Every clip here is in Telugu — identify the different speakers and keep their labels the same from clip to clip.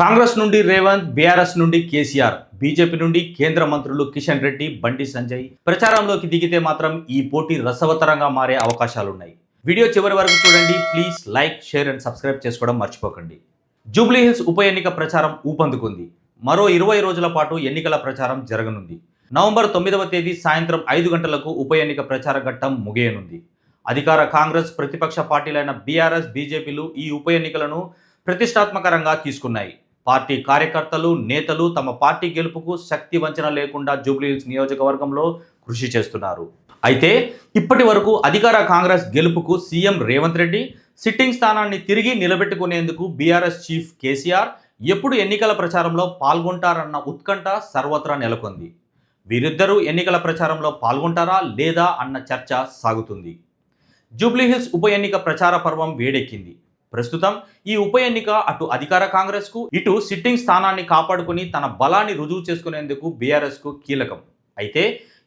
Speaker 1: కాంగ్రెస్ నుండి రేవంత్ బీఆర్ఎస్ నుండి కేసీఆర్ బీజేపీ నుండి కేంద్ర మంత్రులు కిషన్ రెడ్డి బండి సంజయ్. ప్రచారంలోకి దిగితే మాత్రం ఈ పోటీ రసవతరంగా మారే అవకాశాలున్నాయి. వీడియో చివరి వరకు చూడండి. Please like share and subscribe చేసుకోవడం మర్చిపోకండి. జూబ్లీహిల్స్ ఉప ఎన్నిక ప్రచారం ఊపందుకుంది. మరో ఇరవై రోజుల పాటు ఎన్నికల ప్రచారం జరగనుంది. నవంబర్ తొమ్మిదవ తేదీ సాయంత్రం ఐదు గంటలకు ఉప ఎన్నిక ప్రచార ఘట్టం ముగియనుంది. అధికార కాంగ్రెస్ ప్రతిపక్ష పార్టీలైన బీఆర్ఎస్ బీజేపీలు ఈ ఉప ఎన్నికలను ప్రతిష్టాత్మకరంగా తీసుకున్నాయి. పార్టీ కార్యకర్తలు నేతలు తమ పార్టీ గెలుపుకు శక్తి వంచన లేకుండా జూబ్లీహిల్స్ నియోజకవర్గంలో కృషి చేస్తున్నారు. అయితే ఇప్పటి వరకు అధికార కాంగ్రెస్ గెలుపుకు సీఎం రేవంత్ రెడ్డి సిట్టింగ్ స్థానాన్ని తిరిగి నిలబెట్టుకునేందుకు బీఆర్ఎస్ చీఫ్ కేసీఆర్ ఎప్పుడు ఎన్నికల ప్రచారంలో పాల్గొంటారన్న ఉత్కంఠ సర్వత్రా నెలకొంది. వీరిద్దరూ ఎన్నికల ప్రచారంలో పాల్గొంటారా లేదా అన్న చర్చ సాగుతుంది. జూబ్లీహిల్స్ ఉప ఎన్నిక ప్రచార పర్వం వేడెక్కింది. ప్రస్తుతం ఈ ఉప ఎన్నిక అటు అధికార కాంగ్రెస్కు ఇటు సిట్టింగ్ స్థానాన్ని కాపాడుకుని తన బలాన్ని రుజువు చేసుకునేందుకు బీఆర్ఎస్కు కీలకం. అయితే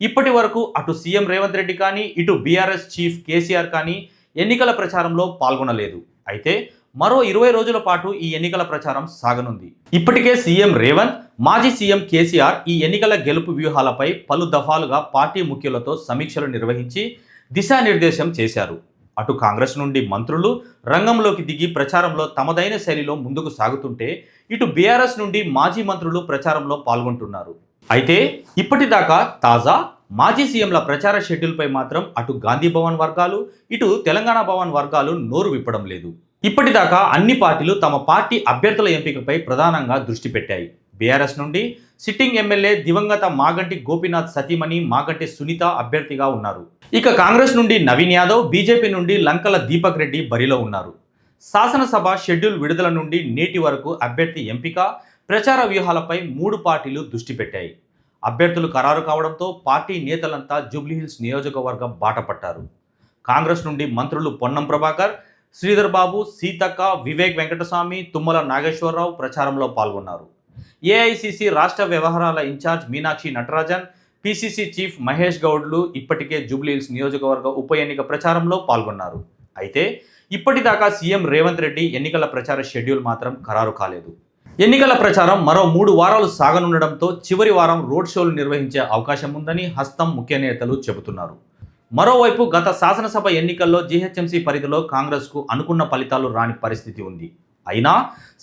Speaker 1: ఇప్పటి వరకు అటు సీఎం రేవంత్ రెడ్డి కానీ ఇటు బీఆర్ఎస్ చీఫ్ కేసీఆర్ కానీ ఎన్నికల ప్రచారంలో పాల్గొనలేదు. అయితే మరో ఇరవై రోజుల పాటు ఈ ఎన్నికల ప్రచారం సాగనుంది. ఇప్పటికే సీఎం రేవంత్ మాజీ సీఎం కేసీఆర్ ఈ ఎన్నికల గెలుపు వ్యూహాలపై పలు దఫాలుగా పార్టీ ముఖ్యులతో సమీక్షలు నిర్వహించి దిశానిర్దేశం చేశారు. అటు కాంగ్రెస్ నుండి మంత్రులు రంగంలోకి దిగి ప్రచారంలో తమదైన శైలిలో ముందుకు సాగుతుంటే ఇటు బీఆర్ఎస్ నుండి మాజీ మంత్రులు ప్రచారంలో పాల్గొంటున్నారు. అయితే ఇప్పటిదాకా తాజా మాజీ సీఎంల ప్రచార షెడ్యూల్పై మాత్రం అటు గాంధీ భవన్ వర్గాలు ఇటు తెలంగాణ భవన్ వర్గాలు నోరు విప్పడం లేదు. ఇప్పటిదాకా అన్ని పార్టీలు తమ పార్టీ అభ్యర్థుల ఎంపికపై ప్రధానంగా దృష్టి పెట్టాయి. బీఆర్ఎస్ నుండి సిట్టింగ్ ఎమ్మెల్యే దివంగత మాగంటి గోపీనాథ్ సతీమణి మాగంటి సునీత అభ్యర్థిగా ఉన్నారు. ఇక కాంగ్రెస్ నుండి నవీన్ యాదవ్ బీజేపీ నుండి లంకల దీపక్ రెడ్డి బరిలో ఉన్నారు. శాసనసభ షెడ్యూల్ విడుదల నుండి నేటి వరకు అభ్యర్థి ఎంపిక ప్రచార వ్యూహాలపై మూడు పార్టీలు దృష్టి పెట్టాయి. అభ్యర్థులు ఖరారు కావడంతో పార్టీ నేతలంతా జూబ్లీహిల్స్ నియోజకవర్గం బాటపట్టారు కాంగ్రెస్ నుండి మంత్రులు పొన్నం ప్రభాకర్ శ్రీధర్ బాబు సీతక్క వివేక్ వెంకటస్వామి తుమ్మల నాగేశ్వరరావు ప్రచారంలో పాల్గొన్నారు. ఏఐసిసి రాష్ట్ర వ్యవహారాల incharge Meenakshi Natarajan PCC chief Mahesh గౌడ్లు ఇప్పటికే జూబ్లీహిల్స్ నియోజకవర్గ ఉప ఎన్నిక ప్రచారంలో పాల్గొన్నారు. అయితే ఇప్పటిదాకా సీఎం రేవంత్ రెడ్డి ఎన్నికల ప్రచార షెడ్యూల్ మాత్రం ఖరారు కాలేదు. ఎన్నికల ప్రచారం మరో మూడు వారాలు సాగనుండడంతో చివరి వారం రోడ్ షోలు నిర్వహించే అవకాశం ఉందని హస్తం ముఖ్య నేతలు చెబుతున్నారు. మరోవైపు గత శాసనసభ ఎన్నికల్లో జీహెచ్ఎంసీ పరిధిలో కాంగ్రెస్కు అనుకున్న ఫలితాలు రాని పరిస్థితి ఉంది. అయినా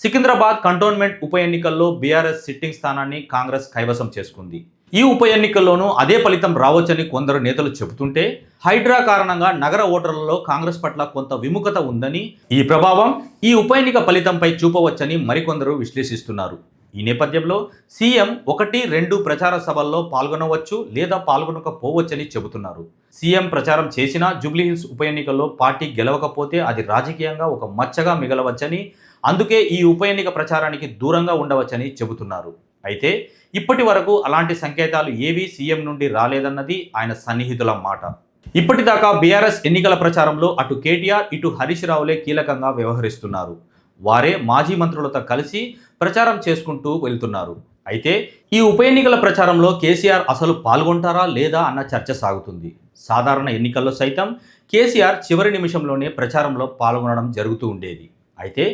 Speaker 1: సికింద్రాబాద్ కంటోన్మెంట్ ఉప ఎన్నికల్లో బీఆర్ఎస్ సిట్టింగ్ స్థానాన్ని కాంగ్రెస్ కైవసం చేసుకుంది. ఈ ఉప ఎన్నికల్లోనూ అదే ఫలితం రావచ్చని కొందరు నేతలు చెబుతుంటే హైడ్రా కారణంగా నగర ఓటర్లలో కాంగ్రెస్ పట్ల కొంత విముఖత ఉందని ఈ ప్రభావం ఈ ఉప ఎన్నిక ఫలితంపై చూపవచ్చని మరికొందరు విశ్లేషిస్తున్నారు. ఈ నేపథ్యంలో సీఎం ఒకటి రెండు ప్రచార సభల్లో పాల్గొనవచ్చు లేదా పాల్గొనకపోవచ్చని చెబుతున్నారు. సీఎం ప్రచారం చేసినా జూబ్లీహిల్స్ ఉప ఎన్నికల్లో పార్టీ గెలవకపోతే అది రాజకీయంగా ఒక మచ్చగా మిగలవచ్చని అందుకే ఈ ఉప ఎన్నిక ప్రచారానికి దూరంగా ఉండవచ్చని చెబుతున్నారు. అయితే ఇప్పటి వరకు అలాంటి సంకేతాలు ఏవీ సీఎం నుండి రాలేదన్నది ఆయన సన్నిహితుల మాట. ఇప్పటిదాకా బీఆర్ఎస్ ఎన్నికల ప్రచారంలో అటు కేటీఆర్ ఇటు హరీష్ రావులే కీలకంగా వ్యవహరిస్తున్నారు. వారే మాజీ మంత్రులతో కలిసి ప్రచారం చేసుకుంటూ వెళ్తున్నారు. అయితే ఈ ఉప ఎన్నికల ప్రచారంలో కేసీఆర్ అసలు పాల్గొంటారా లేదా అన్న చర్చ సాగుతుంది. సాధారణ ఎన్నికల్లో సైతం కేసీఆర్ చివరి నిమిషంలోనే ప్రచారంలో పాల్గొనడం జరుగుతూ ఉండేది. అయితే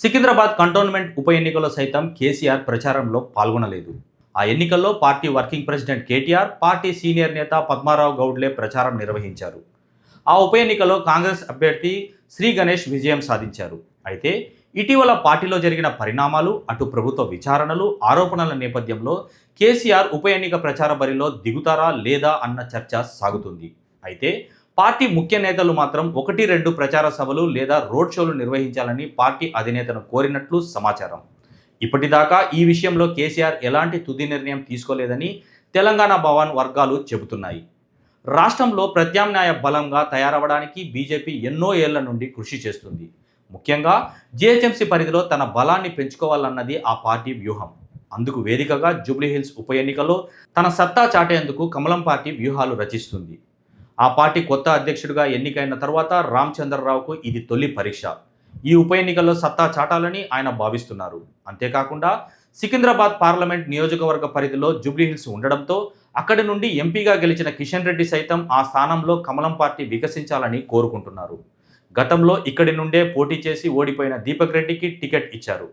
Speaker 1: సికింద్రాబాద్ కంటోన్మెంట్ ఉప ఎన్నికలో సైతం కేసీఆర్ ప్రచారంలో పాల్గొనలేదు. ఆ ఎన్నికల్లో party working president KTR party senior నేత పద్మారావు గౌడ్లే ప్రచారం నిర్వహించారు. ఆ ఉప ఎన్నికలో కాంగ్రెస్ అభ్యర్థి శ్రీ గణేష్ విజయం సాధించారు. అయితే ఇటీవల పార్టీలో జరిగిన పరిణామాలు అటు ప్రభుత్వ విచారణలు ఆరోపణల నేపథ్యంలో కేసీఆర్ ఉప ఎన్నిక ప్రచార బరిలో దిగుతారా లేదా అన్న చర్చ సాగుతుంది. అయితే పార్టీ ముఖ్య నేతలు మాత్రం ఒకటి రెండు ప్రచార సభలు లేదా రోడ్ షోలు నిర్వహించాలని పార్టీ అధినేతను కోరినట్లు సమాచారం. ఇప్పటిదాకా ఈ విషయంలో కేసీఆర్ ఎలాంటి తుది నిర్ణయం తీసుకోలేదని తెలంగాణ భవన్ వర్గాలు చెబుతున్నాయి. రాష్ట్రంలో ప్రత్యామ్నాయ బలంగా తయారవడానికి బీజేపీ ఎన్నో ఏళ్ళ నుండి కృషి చేస్తుంది. ముఖ్యంగా జిహెచ్ఎంసీ పరిధిలో తన బలాన్ని పెంచుకోవాలన్నది ఆ పార్టీ వ్యూహం. అందుకు వేదికగా జూబ్లీహిల్స్ ఉప ఎన్నికలో తన సత్తా చాటేందుకు కమలం పార్టీ వ్యూహాలు రచిస్తుంది. ఆ పార్టీ కొత్త అధ్యక్షుడిగా ఎన్నికైన తర్వాత రామచంద్రరావుకు ఇది తొలి పరీక్ష. ఈ ఉప ఎన్నికల్లో సత్తా చాటాలని ఆయన భావిస్తున్నారు. అంతేకాకుండా సికింద్రాబాద్ పార్లమెంట్ నియోజకవర్గ పరిధిలో జూబ్లీహిల్స్ ఉండడంతో అక్కడి నుండి ఎంపీగా గెలిచిన కిషన్ రెడ్డి సైతం ఆ స్థానంలో కమలం పార్టీ వికసించాలని కోరుకుంటున్నారు. గతంలో ఇక్కడి నుండే పోటీ చేసి ఓడిపోయిన దీపక్ రెడ్డికి టికెట్ ఇచ్చారు.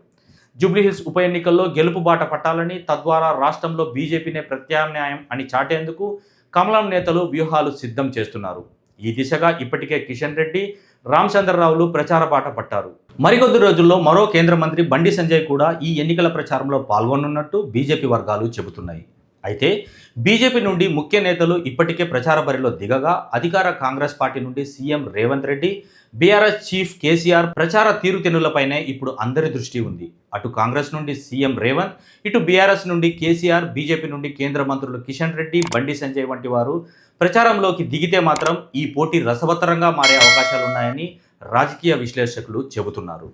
Speaker 1: జూబ్లీహిల్స్ ఉప ఎన్నికల్లో గెలుపు బాట పట్టాలని తద్వారా రాష్ట్రంలో బీజేపీనే ప్రత్యామ్నాయం అని చాటేందుకు కమలం నేతలు వ్యూహాలు సిద్ధం చేస్తున్నారు. ఈ దిశగా ఇప్పటికే కిషన్ రెడ్డి రామచంద్రరావులు ప్రచార బాట పట్టారు. మరికొద్ది రోజుల్లో మరో కేంద్ర మంత్రి బండి సంజయ్ కూడా ఈ ఎన్నికల ప్రచారంలో పాల్గొనున్నట్టు బీజేపీ వర్గాలు చెబుతున్నాయి. అయితే బీజేపీ నుండి ముఖ్య నేతలు ఇప్పటికే ప్రచార బరిలో దిగగా అధికార కాంగ్రెస్ పార్టీ నుండి CM Revanth Reddy BRS chief KCR ప్రచార తీరుతెన్నులపైనే ఇప్పుడు అందరి దృష్టి ఉంది. అటు కాంగ్రెస్ నుండి సీఎం రేవంత్ ఇటు బీఆర్ఎస్ నుండి కేసీఆర్ బీజేపీ నుండి కేంద్ర మంత్రులు కిషన్ రెడ్డి బండి సంజయ్ వంటి వారు ప్రచారంలోకి దిగితే మాత్రం ఈ పోటీ రసవత్తరంగా మారే అవకాశాలున్నాయని రాజకీయ విశ్లేషకులు చెబుతున్నారు.